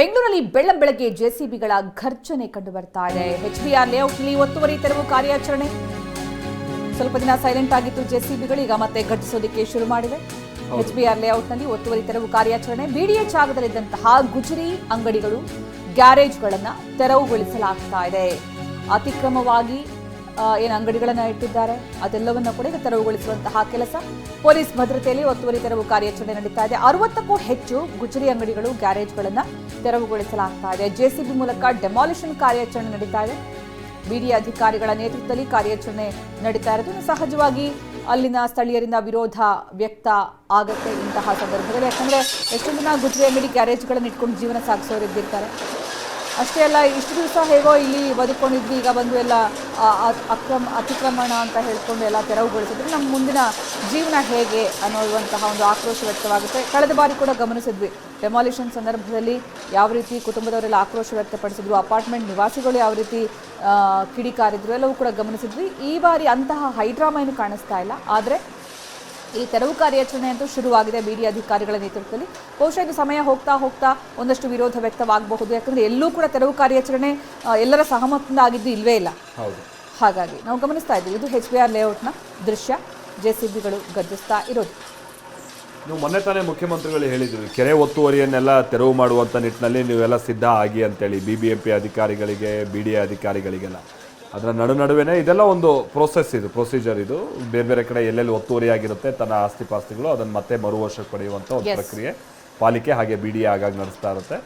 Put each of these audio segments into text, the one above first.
ಬೆಂಗಳೂರಲ್ಲಿ ಬೆಳ್ಳ ಬೆಳಗ್ಗೆ ಜೆಸಿಬಿಗಳ ಘರ್ಜನೆ ಕಂಡು ಬರ್ತಾ ಇದೆ. ಎಚ್ಬಿಆರ್ ಲೇಔಟ್ನಲ್ಲಿ ಒತ್ತುವರಿ ತೆರವು ಕಾರ್ಯಾಚರಣೆ. ಸ್ವಲ್ಪ ದಿನ ಸೈಲೆಂಟ್ ಆಗಿತ್ತು ಜೆಸಿಬಿಗಳು ಈಗ ಮತ್ತೆ ಘಟಿಸೋದಕ್ಕೆ ಶುರು ಮಾಡಿವೆ. ಎಚ್ಬಿಆರ್ ಲೇಔಟ್ನಲ್ಲಿ ಒತ್ತುವರಿ ತೆರವು ಕಾರ್ಯಾಚರಣೆ. ಬಿಡಿಎ ಜಾಗದಲ್ಲಿದ್ದಂತಹ ಗುಜರಿ ಅಂಗಡಿಗಳು ಗ್ಯಾರೇಜ್ಗಳನ್ನ ತೆರವುಗೊಳಿಸಲಾಗ್ತಾ ಇದೆ. ಅತಿಕ್ರಮವಾಗಿ ಏನು ಅಂಗಡಿಗಳನ್ನು ಇಟ್ಟಿದ್ದಾರೆ, ಅದೆಲ್ಲವನ್ನು ಕೂಡ ಈಗ ತೆರವುಗೊಳಿಸುವಂತಹ ಕೆಲಸ. ಪೊಲೀಸ್ ಭದ್ರತೆಯಲ್ಲಿ ಒತ್ತುವರಿ ತೆರವು ಕಾರ್ಯಾಚರಣೆ ನಡೀತಾ ಇದೆ. ಅರವತ್ತಕ್ಕೂ ಹೆಚ್ಚು ಗುಜರಿ ಅಂಗಡಿಗಳು, ಗ್ಯಾರೇಜ್ಗಳನ್ನು ತೆರವುಗೊಳಿಸಲಾಗ್ತಾ ಇದೆ. ಜೆಸಿಬಿ ಮೂಲಕ ಡೆಮಾಲಿಷನ್ ಕಾರ್ಯಾಚರಣೆ ನಡೀತಾ ಇದೆ. ಬಿಡಿ ಅಧಿಕಾರಿಗಳ ನೇತೃತ್ವದಲ್ಲಿ ಕಾರ್ಯಾಚರಣೆ ನಡೀತಾ ಇರೋದು. ಸಹಜವಾಗಿ ಅಲ್ಲಿನ ಸ್ಥಳೀಯರಿಂದ ವಿರೋಧ ವ್ಯಕ್ತ ಆಗುತ್ತೆ ಇಂತಹ ಸಂದರ್ಭದಲ್ಲಿ. ಯಾಕಂದರೆ ಎಷ್ಟೊಂದು ಜನ ಗುಜರಿ ಅಂಗಡಿ, ಗ್ಯಾರೇಜ್ಗಳನ್ನು ಇಟ್ಕೊಂಡು ಜೀವನ ಸಾಗಿಸೋರು ಇದ್ದಿರ್ತಾರೆ ಅಷ್ಟೇ ಅಲ್ಲ, ಇಷ್ಟು ದಿವಸ ಹೇಗೋ ಇಲ್ಲಿ ಬದುಕೊಂಡಿದ್ವಿ, ಈಗ ಬಂದು ಎಲ್ಲ ಅಕ್ರಮ, ಅತಿಕ್ರಮಣ ಅಂತ ಹೇಳ್ಕೊಂಡು ಎಲ್ಲ ತೆರವುಗೊಳಿಸಿದ್ರೆ ನಮ್ಮ ಮುಂದಿನ ಜೀವನ ಹೇಗೆ ಅನ್ನೋದಂತಹ ಒಂದು ಆಕ್ರೋಶ ವ್ಯಕ್ತವಾಗುತ್ತೆ. ಕಳೆದ ಬಾರಿ ಕೂಡ ಗಮನಿಸಿದ್ವಿ ಡೆಮಾಲಿಷನ್ ಸಂದರ್ಭದಲ್ಲಿ ಯಾವ ರೀತಿ ಕುಟುಂಬದವರೆಲ್ಲ ಆಕ್ರೋಶ ವ್ಯಕ್ತಪಡಿಸಿದ್ರು ಅಪಾರ್ಟ್ಮೆಂಟ್ ನಿವಾಸಿಗಳು ಯಾವ ರೀತಿ ಕಿಡಿಕಾರಿದ್ರು ಎಲ್ಲವೂ ಕೂಡ ಗಮನಿಸಿದ್ವಿ. ಈ ಬಾರಿ ಅಂತಹ ಹೈಡ್ರಾಮಾ ಏನು ಕಾಣಿಸ್ತಾ ಇಲ್ಲ, ಆದರೆ ಈ ತೆರವು ಕಾರ್ಯಾಚರಣೆ ಅಂತೂ ಶುರುವಾಗಿದೆ ಬಿಡಿ ಅಧಿಕಾರಿಗಳ ನೇತೃತ್ವದಲ್ಲಿ. ಬಹುಶಃ ಇದು ಸಮಯ ಹೋಗ್ತಾ ಹೋಗ್ತಾ ಒಂದಷ್ಟು ವಿರೋಧ ವ್ಯಕ್ತವಾಗಬಹುದು. ಯಾಕಂದ್ರೆ ಎಲ್ಲೂ ಕೂಡ ತೆರವು ಕಾರ್ಯಾಚರಣೆ ಎಲ್ಲರ ಸಹಮತದಿಂದ ಆಗಿದ್ದು ಇಲ್ವೇ ಇಲ್ಲ. ಹೌದು. ಹಾಗಾಗಿ ನಾವು ಗಮನಿಸ್ತಾ ಇದ್ದೀವಿ. ಇದು ಎಚ್ ಬಿ ಆರ್ ಲೇಔಟ್ನ ದೃಶ್ಯ. ಜೆ ಸಿ ಬಿಗಳು ಗರ್ಜಿಸ್ತಾ ಇರೋದು. ನೀವು ಮೊನ್ನೆ ತಾನೇ ಮುಖ್ಯಮಂತ್ರಿಗಳು ಹೇಳಿದ್ರು ಕೆರೆ ಒತ್ತುವರಿಯನ್ನೆಲ್ಲ ತೆರವು ಮಾಡುವಂಥ ನಿಟ್ಟಿನಲ್ಲಿ ನೀವೆಲ್ಲ ಸಿದ್ಧ ಆಗಿ ಅಂತೇಳಿ ಬಿ ಬಿ ಎಂ ಪಿ ಅಧಿಕಾರಿಗಳಿಗೆ ಬಿ ಡಿ ಎ ಅಧಿಕಾರಿಗಳಿಗೆಲ್ಲ. ಅದರ ನಡು ನಡುವೆನೇ ಇದೆಲ್ಲ ಒಂದು ಪ್ರೋಸೆಸ್ ಇದು ಪ್ರೊಸೀಜರ್ ಇದು. ಬೇರೆ ಬೇರೆ ಕಡೆ ಎಲ್ಲೆಲ್ಲಿ ಒತ್ತುವರಿ ಆಗಿರುತ್ತೆ ತನ್ನ ಆಸ್ತಿ ಪಾಸ್ತಿಗಳು ಅದನ್ನು ಮತ್ತೆ ಮರು ವರ್ಷಕ್ಕೆ ಪಡೆಯುವಂಥ ಒಂದು ಪ್ರಕ್ರಿಯೆ. ಪಾಲಿಕೆ ಹಾಗೆ ಬಿ ಡಿ ಆಗಾಗ ನಡೆಸ್ತಾ ಇರುತ್ತೆ.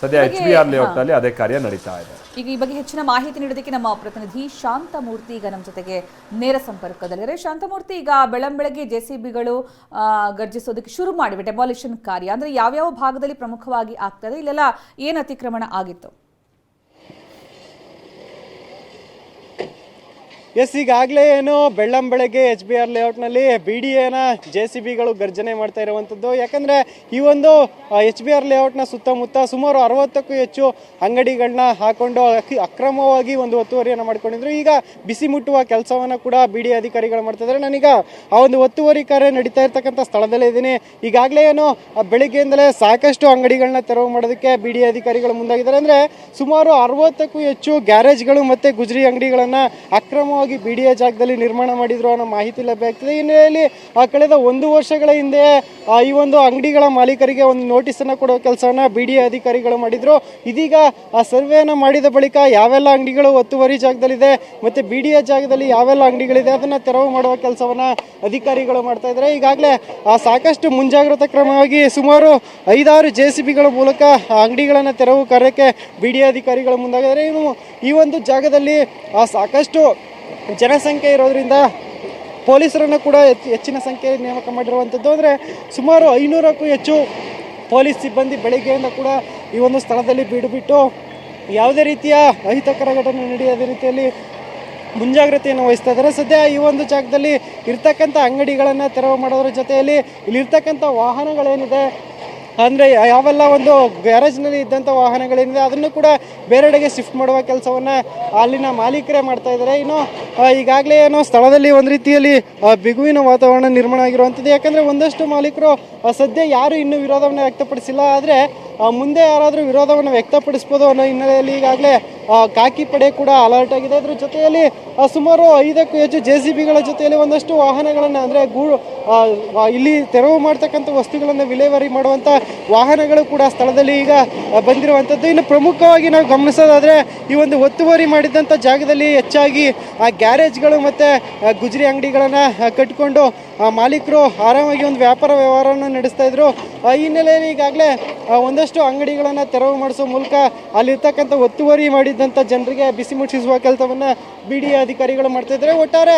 ಸದ್ಯ ಎಚ್ ಬಿ ಆರ್ ಲೇಔಟ್ನಲ್ಲಿ ಅದೇ ಕಾರ್ಯ ನಡೀತಾ ಇದೆ. ಈಗ ಈ ಬಗ್ಗೆ ಹೆಚ್ಚಿನ ಮಾಹಿತಿ ನೀಡೋದಕ್ಕೆ ನಮ್ಮ ಪ್ರತಿನಿಧಿ ಶಾಂತಮೂರ್ತಿ ಈಗ ನಮ್ಮ ಜೊತೆಗೆ ನೇರ ಸಂಪರ್ಕದಲ್ಲಿದ್ದಾರೆ. ಶಾಂತಮೂರ್ತಿ ಈಗ ಬೆಳಂಬೆಳಗ್ಗೆ ಜೆ ಸಿ ಬಿಗಳು ಗರ್ಜಿಸೋದಕ್ಕೆ ಶುರು ಮಾಡಿವೆ. ಡೆಮಾಲಿಷನ್ ಕಾರ್ಯ. ಅಂದ್ರೆ ಯಾವ್ಯಾವ ಭಾಗದಲ್ಲಿ ಪ್ರಮುಖವಾಗಿ ಆಗ್ತದೆ ಇಲ್ಲೆಲ್ಲ ಏನು ಅತಿಕ್ರಮಣ ಆಗಿತ್ತು? ಎಸ್ ಈಗಾಗಲೇ ಏನು ಬೆಳ್ಳಂ ಬೆಳಗ್ಗೆ ಎಚ್ ಬಿ ಆರ್ ಲೇಔಟ್ನಲ್ಲಿ ಬಿ ಡಿ ಎನ ಜೆ ಸಿ ಬಿಗಳು ಗರ್ಜನೆ ಮಾಡ್ತಾ ಇರುವಂಥದ್ದು. ಯಾಕಂದರೆ ಈ ಒಂದು ಎಚ್ ಬಿ ಆರ್ ಲೇಔಟ್ನ ಸುತ್ತಮುತ್ತ ಸುಮಾರು ಅರವತ್ತಕ್ಕೂ ಹೆಚ್ಚು ಅಂಗಡಿಗಳನ್ನ ಹಾಕೊಂಡು ಅಕಿ- ಅಕ್ರಮವಾಗಿ ಒಂದು ಒತ್ತುವರಿಯನ್ನು ಮಾಡ್ಕೊಂಡಿದ್ರು. ಈಗ ಬಿಸಿ ಮುಟ್ಟುವ ಕೆಲಸವನ್ನು ಕೂಡ ಬಿ ಡಿ ಅಧಿಕಾರಿಗಳು ಮಾಡ್ತಾ ಇದ್ದಾರೆ. ನಾನೀಗ ಆ ಒಂದು ಒತ್ತುವರಿ ಕಾರ್ಯ ನಡೀತಾ ಇರ್ತಕ್ಕಂಥ ಸ್ಥಳದಲ್ಲೇ ಇದ್ದೀನಿ. ಈಗಾಗಲೇ ಏನು ಬೆಳಿಗ್ಗೆಯಿಂದಲೇ ಸಾಕಷ್ಟು ಅಂಗಡಿಗಳನ್ನ ತೆರವು ಮಾಡೋದಕ್ಕೆ ಬಿ ಡಿ ಅಧಿಕಾರಿಗಳು ಮುಂದಾಗಿದ್ದಾರೆ. ಅಂದರೆ ಸುಮಾರು ಅರವತ್ತಕ್ಕೂ ಹೆಚ್ಚು ಗ್ಯಾರೇಜ್ಗಳು ಮತ್ತು ಗುಜರಿ ಅಂಗಡಿಗಳನ್ನು ಅಕ್ರಮವಾಗಿ ಬಿ ಡಿ ಎ ಜಾಗದಲ್ಲಿ ನಿರ್ಮಾಣ ಮಾಡಿದ್ರು ಅನ್ನೋ ಮಾಹಿತಿ ಲಭ್ಯ ಆಗ್ತದೆ. ಹಿನ್ನೆಲೆಯಲ್ಲಿ ಕಳೆದ ಒಂದು ವರ್ಷಗಳ ಹಿಂದೆ ಈ ಒಂದು ಅಂಗಡಿಗಳ ಮಾಲೀಕರಿಗೆ ಒಂದು ನೋಟಿಸನ್ನು ಕೊಡೋ ಕೆಲಸವನ್ನು ಬಿ ಡಿ ಎ ಅಧಿಕಾರಿಗಳು ಮಾಡಿದರು. ಇದೀಗ ಆ ಸರ್ವೆಯನ್ನು ಮಾಡಿದ ಬಳಿಕ ಯಾವೆಲ್ಲ ಅಂಗಡಿಗಳು ಒತ್ತುವರಿ ಜಾಗದಲ್ಲಿದೆ ಮತ್ತು ಬಿ ಡಿ ಎ ಜಾಗದಲ್ಲಿ ಯಾವೆಲ್ಲ ಅಂಗಡಿಗಳಿದೆ ಅದನ್ನು ತೆರವು ಮಾಡುವ ಕೆಲಸವನ್ನು ಅಧಿಕಾರಿಗಳು ಮಾಡ್ತಾ ಇದ್ದಾರೆ. ಈಗಾಗಲೇ, ಆ, ಸಾಕಷ್ಟು ಮುಂಜಾಗ್ರತಾ ಕ್ರಮವಾಗಿ ಸುಮಾರು ಐದಾರು ಜೆ ಸಿ ಬಿಗಳ ಮೂಲಕ ಆ ಅಂಗಡಿಗಳನ್ನು ತೆರವು ಕಾರ್ಯಕ್ಕೆ ಬಿ ಡಿ ಎ ಅಧಿಕಾರಿಗಳು ಮುಂದಾಗಿದ್ದಾರೆ. ಇನ್ನು ಈ ಒಂದು ಜಾಗದಲ್ಲಿ, ಆ, ಸಾಕಷ್ಟು ಜನಸಂಖ್ಯೆ ಇರೋದ್ರಿಂದ ಪೊಲೀಸರನ್ನು ಕೂಡ ಹೆಚ್ಚು ಹೆಚ್ಚಿನ ಸಂಖ್ಯೆಯಲ್ಲಿ ನೇಮಕ ಮಾಡಿರುವಂಥದ್ದು. ಅಂದರೆ ಸುಮಾರು ಐನೂರಕ್ಕೂ ಹೆಚ್ಚು ಪೊಲೀಸ್ ಸಿಬ್ಬಂದಿ ಬೆಳಿಗ್ಗೆಯಿಂದ ಕೂಡ ಈ ಒಂದು ಸ್ಥಳದಲ್ಲಿ ಬೀಡುಬಿಟ್ಟು ಯಾವುದೇ ರೀತಿಯ ಅಹಿತಕರ ಘಟನೆ ನಡೆಯದ ರೀತಿಯಲ್ಲಿ ಮುಂಜಾಗ್ರತೆಯನ್ನು ವಹಿಸ್ತಾ ಇದ್ದಾರೆ. ಸದ್ಯ ಈ ಒಂದು ಜಾಗದಲ್ಲಿ ಇರ್ತಕ್ಕಂಥ ಅಂಗಡಿಗಳನ್ನು ತೆರವು ಮಾಡೋದ್ರ ಜೊತೆಯಲ್ಲಿ ಇಲ್ಲಿರ್ತಕ್ಕಂಥ ವಾಹನಗಳೇನಿದೆ ಅಂದರೆ ಯಾವೆಲ್ಲ ಒಂದು ಗ್ಯಾರೇಜ್ನಲ್ಲಿ ಇದ್ದಂಥ ವಾಹನಗಳೇನಿದೆ ಅದನ್ನು ಕೂಡ ಬೇರೆಡೆಗೆ ಶಿಫ್ಟ್ ಮಾಡುವ ಕೆಲಸವನ್ನು ಅಲ್ಲಿನ ಮಾಲೀಕರೇ ಮಾಡ್ತಾ ಇದ್ದಾರೆ. ಇನ್ನು ಈಗಾಗಲೇ ಏನೋ ಸ್ಥಳದಲ್ಲಿ ಒಂದು ರೀತಿಯಲ್ಲಿ ಬಿಗುವಿನ ವಾತಾವರಣ ನಿರ್ಮಾಣ ಆಗಿರುವಂಥದ್ದು. ಯಾಕಂದರೆ ಒಂದಷ್ಟು ಮಾಲೀಕರು ಸದ್ಯ ಯಾರು ಇನ್ನೂ ವಿರೋಧವನ್ನು ವ್ಯಕ್ತಪಡಿಸಿಲ್ಲ. ಆದರೆ ಮುಂದೆ ಯಾರಾದರೂ ವಿರೋಧವನ್ನು ವ್ಯಕ್ತಪಡಿಸ್ಬೋದು ಅನ್ನೋ ಹಿನ್ನೆಲೆಯಲ್ಲಿ ಈಗಾಗಲೇ ಖಾಕಿ ಪಡೆ ಕೂಡ ಅಲರ್ಟ್ ಆಗಿದೆ. ಅದರ ಜೊತೆಯಲ್ಲಿ ಸುಮಾರು ಐದಕ್ಕೂ ಹೆಚ್ಚು ಜೆ ಸಿ ಬಿಗಳ ಜೊತೆಯಲ್ಲಿ ಒಂದಷ್ಟು ವಾಹನಗಳನ್ನು ಅಂದರೆ ಗೂಡು ಇಲ್ಲಿ ತೆರವು ಮಾಡ್ತಕ್ಕಂಥ ವಸ್ತುಗಳನ್ನು ವಿಲೇವಾರಿ ಮಾಡುವಂಥ ವಾಹನಗಳು ಕೂಡ ಸ್ಥಳದಲ್ಲಿ ಈಗ ಬಂದಿರುವಂಥದ್ದು. ಇನ್ನು ಪ್ರಮುಖವಾಗಿ ನಾವು ಗಮನಿಸೋದಾದರೆ, ಈ ಒಂದು ಒತ್ತುವರಿ ಮಾಡಿದಂಥ ಜಾಗದಲ್ಲಿ ಹೆಚ್ಚಾಗಿ, ಆ, ಗ್ಯಾರೇಜ್ಗಳು ಮತ್ತು ಗುಜರಿ ಅಂಗಡಿಗಳನ್ನು ಕಟ್ಟಿಕೊಂಡು ಆ ಮಾಲೀಕರು ಆರಾಮಾಗಿ ಒಂದು ವ್ಯಾಪಾರ ವ್ಯವಹಾರವನ್ನು ನಡೆಸ್ತಾ ಇದ್ರು. ಈ ಹಿನ್ನೆಲೆಯಲ್ಲಿ ಈಗಾಗಲೇ ಒಂದಷ್ಟು ಅಂಗಡಿಗಳನ್ನು ತೆರವು ಮಾಡಿಸೋ ಮೂಲಕ ಅಲ್ಲಿರ್ತಕ್ಕಂಥ ಒತ್ತುವರಿ ಮಾಡಿದಂಥ ಜನರಿಗೆ ಬಿಸಿ ಮುಟ್ಟಿಸುವ ಕೆಲಸವನ್ನು ಬಿ ಡಿ ಅಧಿಕಾರಿಗಳು ಮಾಡ್ತಾ ಇದ್ದಾರೆ. ಒಟ್ಟಾರೆ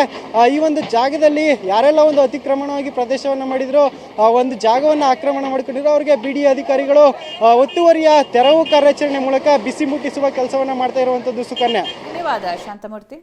ಈ ಒಂದು ಜಾಗದಲ್ಲಿ ಯಾರೆಲ್ಲ ಒಂದು ಅತಿಕ್ರಮಣವಾಗಿ ಪ್ರದೇಶವನ್ನು ಮಾಡಿದ್ರು ಆ ಒಂದು ಜಾಗವನ್ನು ಆಕ್ರಮಣ ಮಾಡಿಕೊಂಡಿದ್ರು ಅವರಿಗೆ ಬಿ ಡಿ ಅಧಿಕಾರಿಗಳು ಆ, ಒತ್ತುವರಿಯ ತೆರವು ಕಾರ್ಯಾಚರಣೆ ಮೂಲಕ ಬಿಸಿ ಮುಟ್ಟಿಸುವ ಕೆಲಸವನ್ನು ಮಾಡ್ತಾ ಇರುವಂಥದ್ದು ಸುಕನ್ಯಾ. ಧನ್ಯವಾದ ಶಾಂತಮೂರ್ತಿ.